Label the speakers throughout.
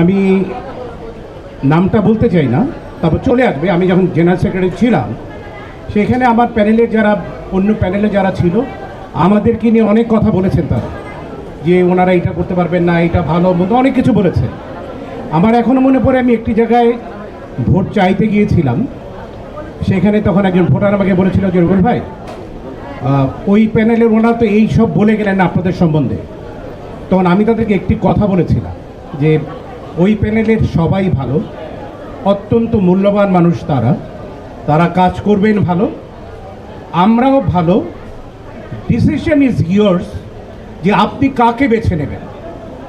Speaker 1: আমি নামটা বলতে চাই না, তারপর চলে আসবে। আমি যখন জেনারেল সেক্রেটারি ছিলাম, সেখানে আমার প্যানেলের যারা, অন্য প্যানেলে যারা ছিল, আমাদেরকে নিয়ে অনেক কথা বলেছেন তারা, যে ওনারা এটা করতে পারবেন না, এটা ভালো মন্দ, অনেক কিছু বলেছে। আমার এখনও মনে পড়ে, আমি একটি জায়গায় ভোট চাইতে গিয়েছিলাম। সেখানে তখন একজন ভোটার আমাকে বলেছিল যে রুবেল ভাই ওই প্যানেলের ওনারা তো এই সব বলে গেলেন আপনাদের সম্বন্ধে। তখন আমি তাদেরকে একটি কথা বলেছিলাম, যে ওই প্যানেলের সবাই ভালো, অত্যন্ত মূল্যবান মানুষ তারা। তারা কাজ করবেন ভালো, আমরাও ভালো। ডিসিশন ইজ ইয়ার্স যে আপনি কাকে বেছে নেবেন।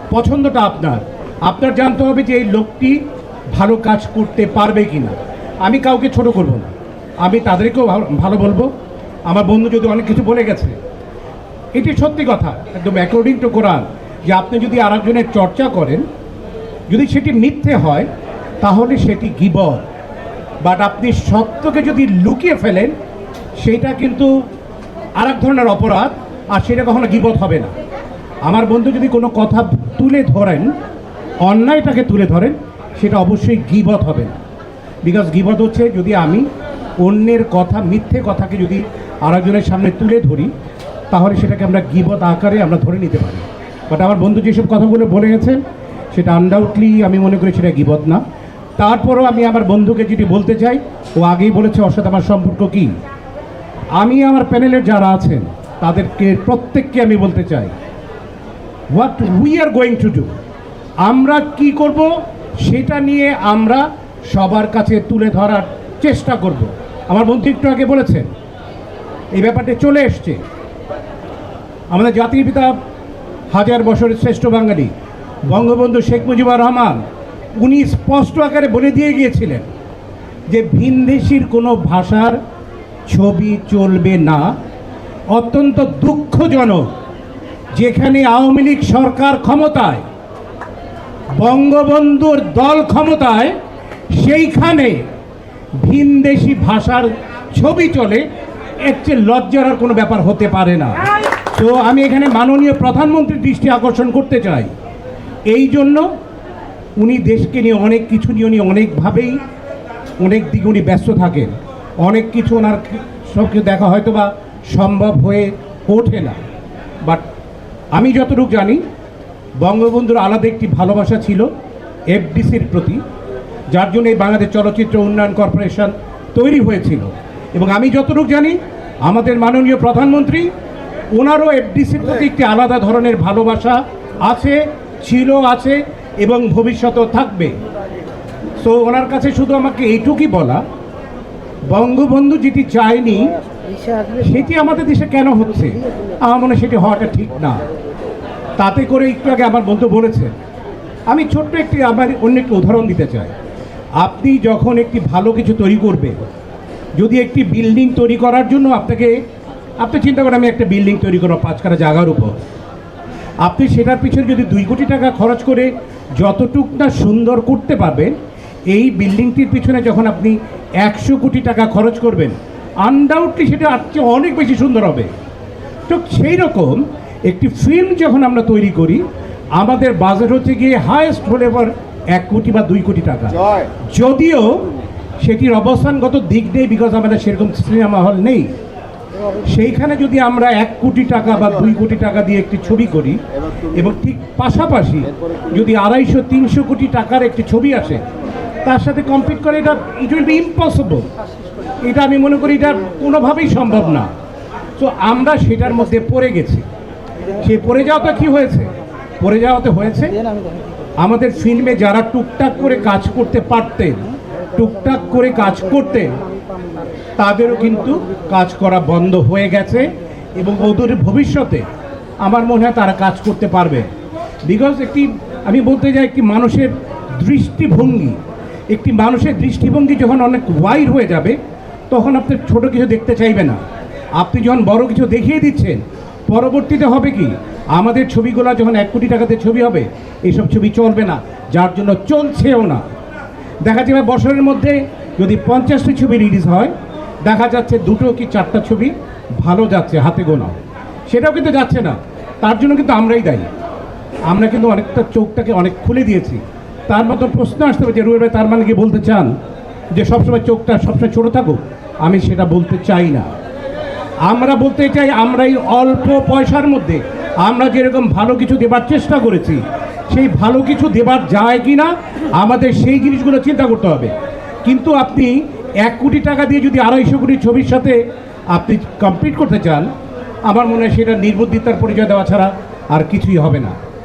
Speaker 1: পছন্দটা আপনার। আপনার জানতে হবে যে এই লোকটি ভালো কাজ করতে পারবে কি না আমি কাউকে ছোট করব না। আমি তাদেরকেও ভালো- বলব। আমার বন্ধু যদি অনেক কিছু বলে গেছে, এটি সত্যি কথা, একদম অ্যাকর্ডিং টু কোরআন যে আপনি যদি আরেকজনের চর্চা করেন যদি সেটি মিথ্যে হয়, তাহলে সেটি গিবর। বাট আপনি সত্যকে যদি লুকিয়ে ফেলেন, সেটা কিন্তু আরেক ধরনের অপরাধ, আর সেটা কখনো গিবত হবে না। আমার বন্ধু যদি কোনো কথা তুলে ধরেন, অন্যায়টাকে তুলে ধরেন, সেটা অবশ্যই গিবত হবে না। বিকজ গিবত হচ্ছে যদি আমি অন্যের কথা, মিথ্যে কথাকে যদি আরেকজনের সামনে তুলে ধরি, তাহলে সেটাকে আমরা গিবত আকারে আমরা ধরে নিতে পারি। বাট আমার বন্ধু যেসব কথাগুলো বলে গেছেন সেটা আনডাউটলি আমি মনে করি সেটা গিবত না। তারপরও আমি আমার বন্ধুকে যেটি বলতে চাই, ও আগেই বলেছে সাথে আমার সম্পর্ক কী? আমি আমার প্যানেলের যারা আছেন, তাদেরকে প্রত্যেককে আমি বলতে চাই what we are going to do আমরা কি করব? সেটা নিয়ে আমরা সবার কাছে তুলে ধরার চেষ্টা করব। আমার বন্ধু একটু আগে বলেছেন, এই ব্যাপারটা চলে এসছে। আমাদের জাতির পিতা হাজার বছরের শ্রেষ্ঠ বাঙালি বঙ্গবন্ধু শেখ মুজিবুর রহমান, উনি স্পষ্ট আকারে বলে দিয়ে গিয়েছিলেন যে ভিনদেশির কোনো ভাষার ছবি চলবে না। অত্যন্ত দুঃখজনক যেখানে আওয়ামী লীগ সরকার ক্ষমতায়, বঙ্গবন্ধুর দল ক্ষমতায়, সেইখানে ভিনদেশি ভাষার ছবি চলে, এর চেয়ে লজ্জার আর কোনো ব্যাপার হতে পারে না। তো আমি এখানে মাননীয় প্রধানমন্ত্রীর দৃষ্টি আকর্ষণ করতে চাই। এই জন্য উনি দেশকে নিয়ে অনেক কিছু নিয়ে উনি অনেকভাবেই, অনেক দিকে উনি ব্যস্ত থাকেন। অনেক কিছু ওনার সব কিছু দেখা হয়তো বা সম্ভব হয়ে ওঠে না। বাট আমি যতটুকু জানি, বঙ্গবন্ধুর আলাদা একটি ভালোবাসা ছিল, এফডিসির প্রতি, যার জন্য এই বাংলাদেশ চলচ্চিত্র উন্নয়ন কর্পোরেশন তৈরি হয়েছিল। এবং আমি যতটুকু জানি, আমাদের মাননীয় প্রধানমন্ত্রী, ওনারও এফডিসির প্রতি একটি আলাদা ধরনের ভালোবাসা আছে। ছিল, আছে এবং ভবিষ্যতেও থাকবে। সো ওনার কাছে শুধু আমাকে এইটুকুই বলা, বঙ্গবন্ধু যেটি চায়নি, সেটি আমাদের দেশে কেন হচ্ছে? আমার মনে সেটি হওয়াটা ঠিক না। তাতে করে একটু আগে আমার বন্ধু বলেছে আমি ছোট্ট একটি, আমার অন্য একটি উদাহরণ দিতে চাই। আপনি যখন একটি ভালো কিছু তৈরি করবেন, যদি একটি বিল্ডিং তৈরি করার জন্য আপনাকে, আপনি চিন্তা করেন আমি একটা বিল্ডিং তৈরি করব, পাঁচখানা জায়গার উপর। আপনি সেটার পিছনে যদি দুই কোটি টাকা খরচ করে যতটুক না সুন্দর করতে পারবেন এই বিল্ডিংটির পিছনে যখন আপনি একশো কোটি টাকা খরচ করবেন আনডাউটলি সেটা আর চেয়ে অনেক বেশি সুন্দর হবে। তো সেই রকম একটি ফিল্ম যখন আমরা তৈরি করি আমাদের বাজেট হচ্ছে গিয়ে হায়েস্ট হলে এবার এক কোটি বা দুই কোটি টাকা। যদিও সেটির অবস্থানগত দিক নেই বিকজ আমাদের সেরকম সিনেমা হল নেই। সেইখানে যদি আমরা এক কোটি টাকা বা দুই কোটি টাকা দিয়ে একটি ছবি করি, এবং ঠিক পাশাপাশি যদি আড়াইশো, তিনশো কোটি টাকার একটি ছবি আসে, তার সাথে কম্পিট করে এটা ইট উইল বি ইম্পসিবল এটা আমি মনে করি এটা কোনোভাবেই সম্ভব না। তো আমরা সেটার মধ্যে পড়ে গেছি। সেই পড়ে যাওয়াটা কি হয়েছে? পড়ে যাওয়াতে হয়েছে, আমাদের ফিল্মে যারা টুকটাক করে কাজ করতে পারতেন, টুকটাক করে কাজ করতেন তাদেরও কিন্তু কাজ করা বন্ধ হয়ে গেছে এবং ওদের ভবিষ্যতে আমার মনে হয় তারা কাজ করতে পারবে। বিকজ একটি, আমি বলতে চাই একটি মানুষের দৃষ্টিভঙ্গি, একটি মানুষের দৃষ্টিভঙ্গি যখন অনেক ওয়াইড হয়ে যাবে, তখন আপনি ছোট কিছু দেখতে চাইবে না। আপনি যখন বড় কিছু দেখিয়ে দিচ্ছেন, পরবর্তীতে হবে কি? আমাদের ছবিগুলো যখন এক কোটি টাকাতে ছবি হবে এইসব ছবি চলবে না, যার জন্য চলছেও না। দেখা যাবে বছরের মধ্যে যদি পঞ্চাশটি ছবি রিলিজ হয় দেখা যাচ্ছে দুটো কি চারটা ছবি ভালো যাচ্ছে, হাতে গোনা। সেটাও কিন্তু যাচ্ছে না। তার জন্য কিন্তু আমরাই দায়ী। আমরা কিন্তু অনেকটা চোখটাকে অনেক খুলে দিয়েছি। তার মতো প্রশ্ন আসতে হবে যে, রুবেল ভাই, তার মানে কি বলতে চান? যে সবসময় চোখটা সবসময় ছোটো থাকুক? আমি সেটা বলতে চাই না। আমরা বলতে চাই আমরা এই অল্প পয়সার মধ্যে আমরা যেরকম ভালো কিছু দেবার চেষ্টা করেছি, সেই ভালো কিছু দেবার যায় কি না আমাদের সেই জিনিসগুলো চিন্তা করতে হবে। কিন্তু আপনি এক কোটি টাকা দিয়ে যদি আড়াইশো কোটি ছবির সাথে আপনি কমপ্লিট করতে চান, আমার মনে হয় সেটা নির্বুদ্ধিতার পরিচয় দেওয়া ছাড়া আর কিছুই হবে না।